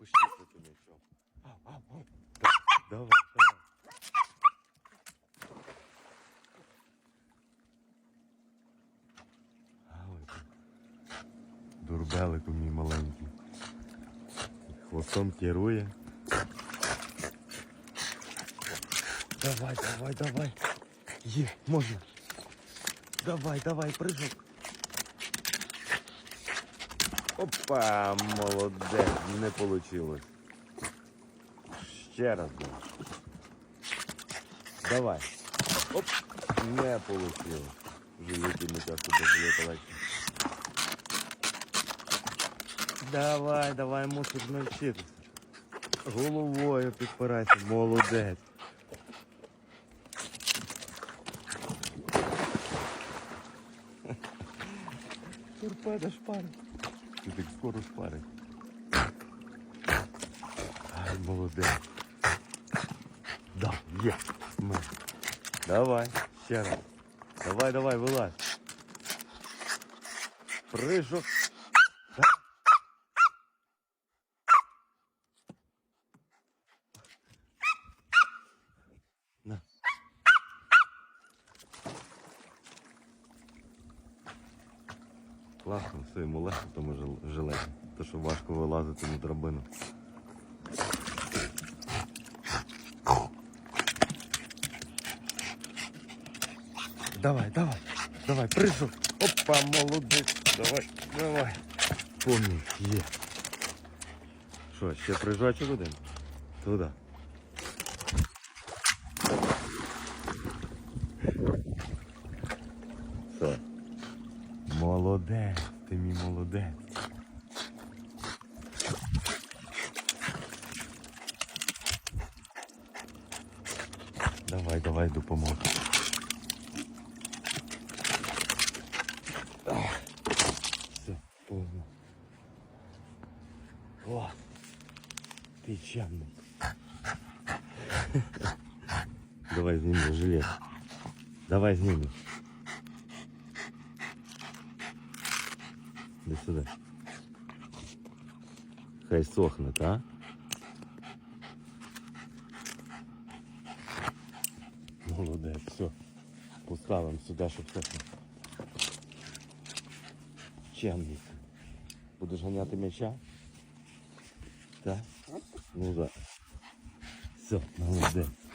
Ау, ау, ау. Давай, давай. Ой, ти. Дурбелику мій маленький. Хвостом керує. Давай, давай, давай. Є, можна. Давай, давай, прыжок. Опа, молодець, не вийшло. Ще раз. давай. Оп, не вийшло. Викинути туди жилета легше. Давай, давай, мусиш навчитися. Головою підпирайся, молодець. Торпеда шпарить. Ти так скоро шпарить. Ай, молодець. Да, є. Ми. Давай, ще. Давай, давай, вилазь. Прыжок. Класно, все, йому легко тому жил- жилеті. То, що важко вилазити на драбину. Давай, давай, давай, прыжок. Опа, молодець. Давай, давай. Помню, є. Що, ще прыжочок один? Туди. Молодець, ти мій молодець. Давай, давай, допомог. Ах, Все, поздно. О, ти чемний. Давай зніми жилет. Давай зніми. Іди сюди. Хай сохне, а? Молодець, все. Поставимо сюди, щоб сохне. Чемний. Будеш ганяти м'яча? Так? Ну так. Все, молодець.